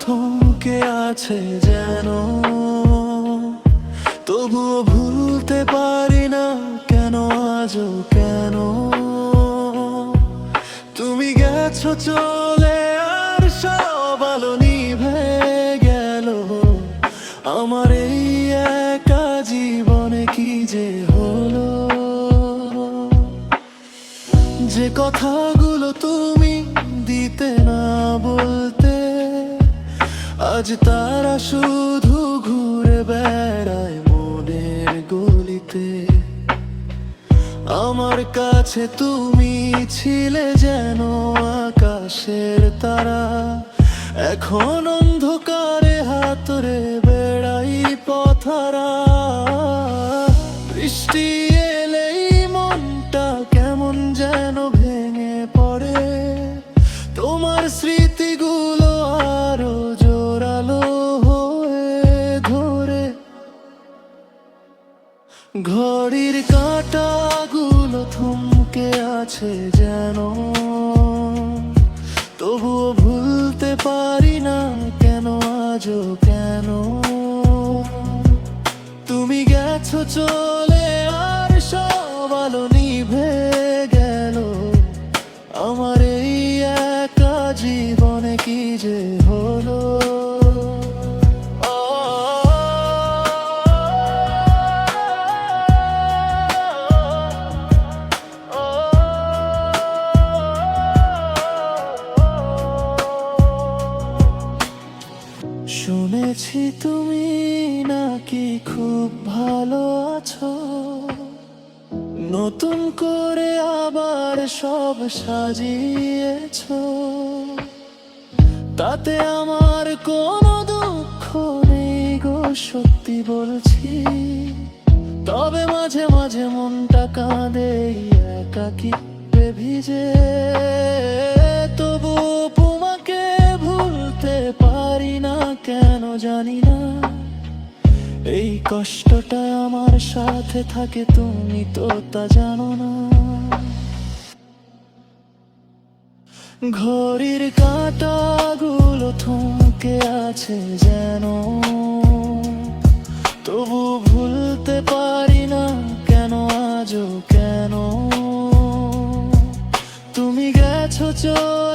থমকে আছে যেন। তবুও ভুলতে পারি না কেন, আজও কেন? তুমি গেছো চলে আর সব আলো নিভে গেল। আমার এই একা জীবনে কি যে হলো? যে কথাগুলো তুমি আজ তারা শুধু ঘুরে বেড়ায় মনের গলিতে। আমার কাছে তুমি ছিলে যেন আকাশের তারা। এখন অন্ধকারে হাতরে বেড়াই পথারা। বৃষ্টি এলেই মনটা কেমন যেন ঘড়ির কাঁটাগুলো থমকে আছে যেন। তবুও ভুলতে পারি না কেন, আজও কেন? তুমি গেছো চলে শুনেছি তুমি নাকি খুব ভালো আছো। নতুন করে আবার সব সাজিয়েছ। তাতে আমার কোনো দুঃখ নেই গো, সত্যি বলছি। তবে মাঝে মাঝে মনটা কাঁদে একাকি ভিজে। পারি না, কেন জানি না। এই কষ্টটা আমার সাথে থাকে, তুমি তো তা জানো না। ঘড়ির কাঁটাগুলো থমকে আছে যেন। তবু ভুলতে পারি না, কেন, আজও কেন। তুমি গেছো চলে